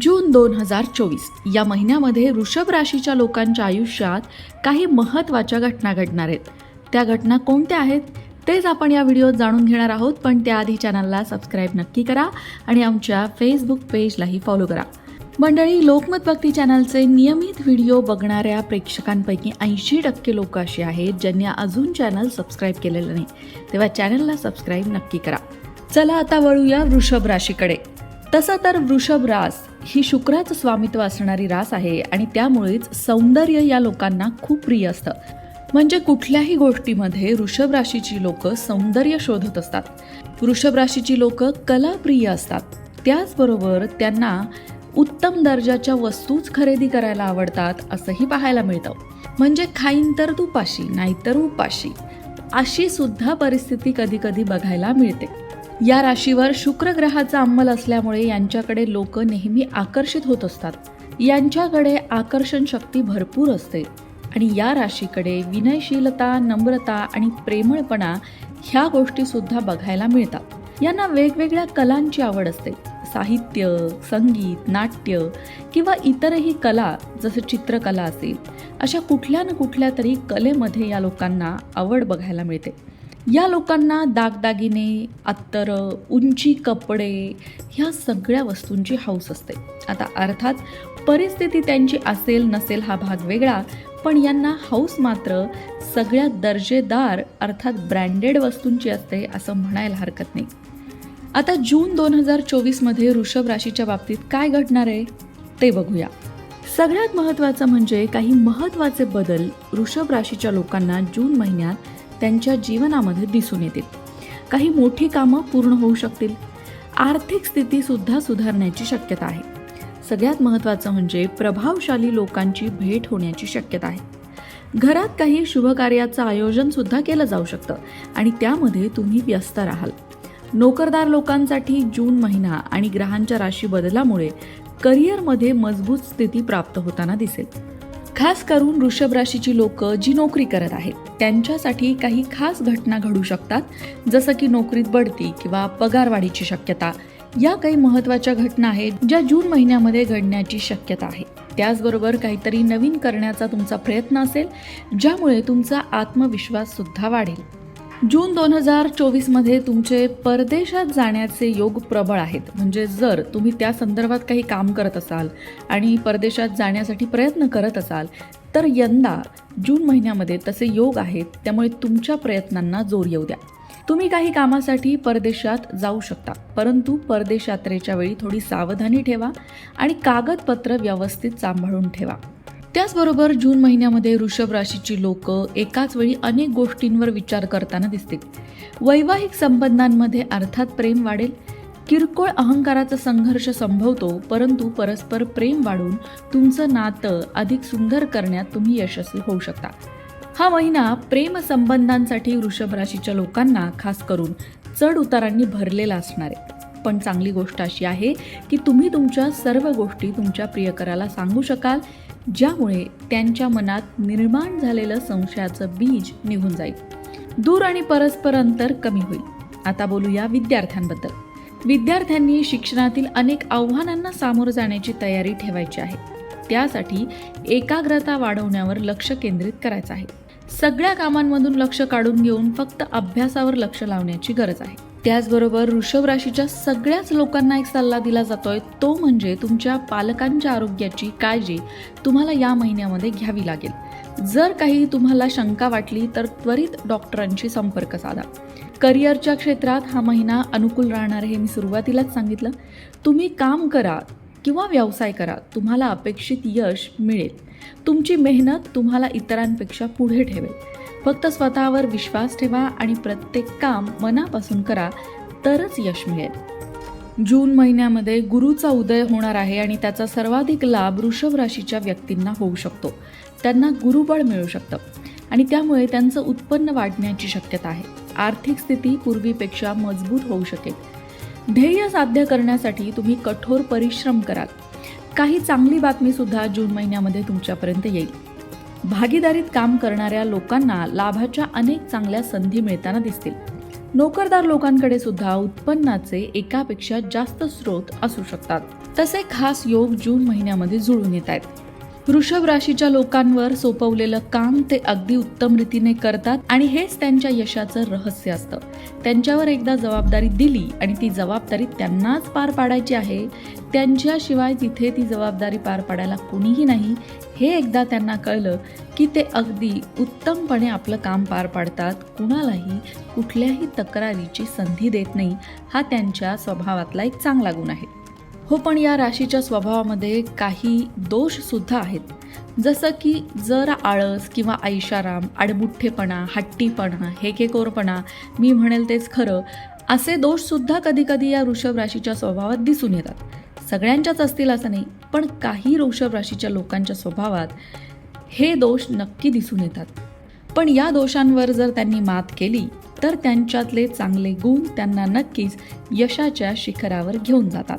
जून दोन हजार चोवीस. या महिन्यामध्ये वृषभ राशीच्या लोकांच्या आयुष्यात काही महत्त्वाच्या घटना घडणार आहेत. त्या घटना कोणत्या आहेत? तेच आपण या व्हिडिओत जाणून घेणार आहोत पण त्याआधी चॅनलला सबस्क्राईब नक्की करा आणि आमच्या फेसबुक पेजलाही फॉलो करा. मंडळी लोकमत भक्ती चॅनलचे नियमित व्हिडिओ बघणाऱ्या प्रेक्षकांपैकी ऐंशी टक्के लोक असे आहेत ज्यांनी अजून चॅनल सबस्क्राईब केलेलं नाही. तेव्हा चॅनलला सबस्क्राईब नक्की करा. चला आता वळूया वृषभ राशीकडे. तसं तर वृषभ रास ही शुक्राचं स्वामित्व असणारी रास आहे आणि त्यामुळेच सौंदर्य या लोकांना खूप प्रिय असतं. म्हणजे कुठल्याही गोष्टीमध्ये वृषभ राशीची लोक सौंदर्य शोधत असतात. वृषभ राशीची लोक कलाप्रिय असतात. त्याचबरोबर त्यांना उत्तम दर्जाच्या वस्तूच खरेदी करायला आवडतात असंही पाहायला मिळतं. म्हणजे खाईन तर तुपाशी नाहीतर उपाशी. अशी सुद्धा परिस्थिती कधी कधी बघायला मिळते. या राशीवर शुक्र ग्रहाचा अंमल असल्यामुळे यांच्याकडे लोक नेहमी आकर्षित होत असतात. यांच्याकडे आकर्षण शक्ती भरपूर असते. आणि या राशीकडे विनयशीलता नम्रता आणि प्रेमळपणा ह्या गोष्टीसुद्धा बघायला मिळतात. यांना वेगवेगळ्या कलांची आवड असते. साहित्य संगीत नाट्य किंवा इतरही कला जसं चित्रकला असेल अशा कुठल्या ना कुठल्या तरी कलेमध्ये या लोकांना आवड बघायला मिळते. या लोकांना दागदागिने अत्तरं उंची कपडे ह्या सगळ्या वस्तूंची हौस असते. आता अर्थात परिस्थिती त्यांची असेल नसेल हा भाग वेगळा पण यांना हौस मात्र सगळ्यात दर्जेदार अर्थात ब्रँडेड वस्तूंची असते असं म्हणायला हरकत नाही. आता जून दोन हजार चोवीसमध्ये ऋषभ राशीच्या बाबतीत काय घडणार आहे? ते बघूया. सगळ्यात महत्त्वाचं म्हणजे काही महत्त्वाचे बदल वृषभ राशीच्या लोकांना जून महिन्यात त्यांच्या जीवनामध्ये दिसून येतील. काही मोठी कामं पूर्ण होऊ शकतील. आर्थिक स्थितीसुद्धा सुधारण्याची शक्यता आहे. सगळ्यात महत्त्वाचं म्हणजे प्रभावशाली लोकांची भेट होण्याची शक्यता आहे. घरात काही शुभकार्याचं आयोजनसुद्धा केलं जाऊ शकतं आणि त्यामध्ये तुम्ही व्यस्त राहाल. नोकरदार लोकांसाठी जून महिना आणि ग्रहांच्या राशी बदलामुळे करिअरमध्ये मजबूत स्थिती प्राप्त होताना दिसेल. खास करून वृषभ राशीची लोक जी नोकरी करत आहेत त्यांच्यासाठी काही खास घटना घडू शकतात जसं की नोकरीत बढती किंवा पगारवाढीची शक्यता. या काही महत्त्वाच्या घटना आहेत ज्या जून महिन्यामध्ये घडण्याची शक्यता आहे. त्याचबरोबर काहीतरी नवीन करण्याचा तुमचा प्रयत्न असेल ज्यामुळे तुमचा आत्मविश्वास सुद्धा वाढेल. जून दोन हजार चोवीसमध्ये तुमचे परदेशात जाण्याचे योग प्रबळ आहेत. म्हणजे जर तुम्ही त्या संदर्भात काही काम करत असाल आणि परदेशात जाण्यासाठी प्रयत्न करत असाल तर यंदा जून महिन्यामध्ये तसे योग आहेत त्यामुळे तुमच्या प्रयत्नांना जोर येऊ द्या. तुम्ही काही कामासाठी परदेशात जाऊ शकता परंतु परदेश यात्रेच्या वेळी थोडी सावधानी ठेवा आणि कागदपत्र व्यवस्थित सांभाळून ठेवा. त्याचबरोबर जून महिन्यामध्ये वृषभ राशीची लोक एकाच वेळी अनेक गोष्टींवर विचार करताना दिसतील. वैवाहिक संबंधांमध्ये अर्थात प्रेम वाढेल. किरकोळ अहंकाराचा संघर्ष संभवतो परंतु परस्पर प्रेम वाढून तुमचं नातं अधिक सुंदर करण्यात तुम्ही यशस्वी होऊ शकता. हा महिना प्रेम संबंधांसाठी वृषभ राशीच्या लोकांना खास करून चढ उतारांनी भरलेला असणार आहे. पण चांगली गोष्ट अशी आहे की तुम्ही तुमच्या सर्व गोष्टी तुमच्या प्रियकराला सांगू शकाल. ज्यामुळे त्यांच्या मनात निर्माण झालेलं संशयाचं बीज निघून जाईल. दूर आणि परस्पर अंतर कमी होईल. आता बोलूया विद्यार्थ्यांबद्दल. विद्यार्थ्यांनी शिक्षणातील अनेक आव्हानांना सामोरं जाण्याची तयारी ठेवायची आहे. त्यासाठी एकाग्रता वाढवण्यावर लक्ष केंद्रित करायचं आहे. सगळ्या कामांमधून लक्ष काढून घेऊन फक्त अभ्यासावर लक्ष लावण्याची गरज आहे. त्याचबरोबर वृषभ राशीच्या सगळ्याच लोकांना एक सल्ला दिला जातोय. तो म्हणजे तुमच्या पालकांच्या आरोग्याची काळजी तुम्हाला या महिन्यामध्ये घ्यावी लागेल. जर काही तुम्हाला शंका वाटली तर त्वरित डॉक्टरांशी संपर्क साधा. करिअरच्या क्षेत्रात हा महिना अनुकूल राहणार हे मी सुरुवातीलाच सांगितलं. तुम्ही काम करा किंवा व्यवसाय करा तुम्हाला अपेक्षित यश मिळेल. तुमची मेहनत तुम्हाला इतरांपेक्षा पुढे ठेवेल. फक्त स्वतःवर विश्वास ठेवा आणि प्रत्येक काम मनापासून करा तरच यश मिळेल. जून महिन्यामध्ये गुरुचा उदय होणार आहे आणि त्याचा सर्वाधिक लाभ वृषभ राशीच्या व्यक्तींना होऊ शकतो. त्यांना गुरुबळ मिळू शकतं आणि त्यामुळे त्यांचं उत्पन्न वाढण्याची शक्यता आहे. आर्थिक स्थिती पूर्वीपेक्षा मजबूत होऊ शकेल. ध्येय साध्य करण्यासाठी तुम्ही कठोर परिश्रम कराल. काही चांगली बातमीसुद्धा जून महिन्यामध्ये तुमच्यापर्यंत येईल. भागीदारीत काम करणाऱ्या लोकांना लाभाच्या अनेक चांगल्या संधी मिळताना दिसतील. नोकरदार लोकांकडे सुद्धा उत्पन्नाचे एकापेक्षा जास्त स्रोत असू शकतात. तसे खास योग जून महिन्यामध्ये जुळून येत आहेत. वृषभ राशीच्या लोकांवर सोपवलेलं काम ते अगदी उत्तम रीतीने करतात आणि हेच त्यांच्या यशाचं रहस्य असतं. त्यांच्यावर एकदा जबाबदारी दिली आणि ती जबाबदारी त्यांनाच पार पाडायची आहे त्यांच्याशिवाय तिथे ती जबाबदारी पार पाडायला कुणीही नाही हे एकदा त्यांना कळलं की ते अगदी उत्तमपणे आपलं काम पार पाडतात कुणालाही कुठल्याही तक्रारीची संधी देत नाही हा त्यांच्या स्वभावातला एक चांगला गुण आहे. हो पण या राशीच्या स्वभावामध्ये काही दोष सुद्धा आहेत. जसं की जर आळस किंवा ऐशाराम आडमुठ्ठेपणा हट्टीपणा हेकेकोरपणा मी म्हणेल तेच खरं असे दोषसुद्धा कधीकधी या वृषभ राशीच्या स्वभावात दिसून येतात. सगळ्यांच्याच असतील असं नाही पण काही वृषभ राशीच्या लोकांच्या स्वभावात हे दोष नक्की दिसून येतात. पण या दोषांवर जर त्यांनी मात केली तर त्यांच्यातले चांगले गुण त्यांना नक्कीच यशाच्या शिखरावर घेऊन जातात.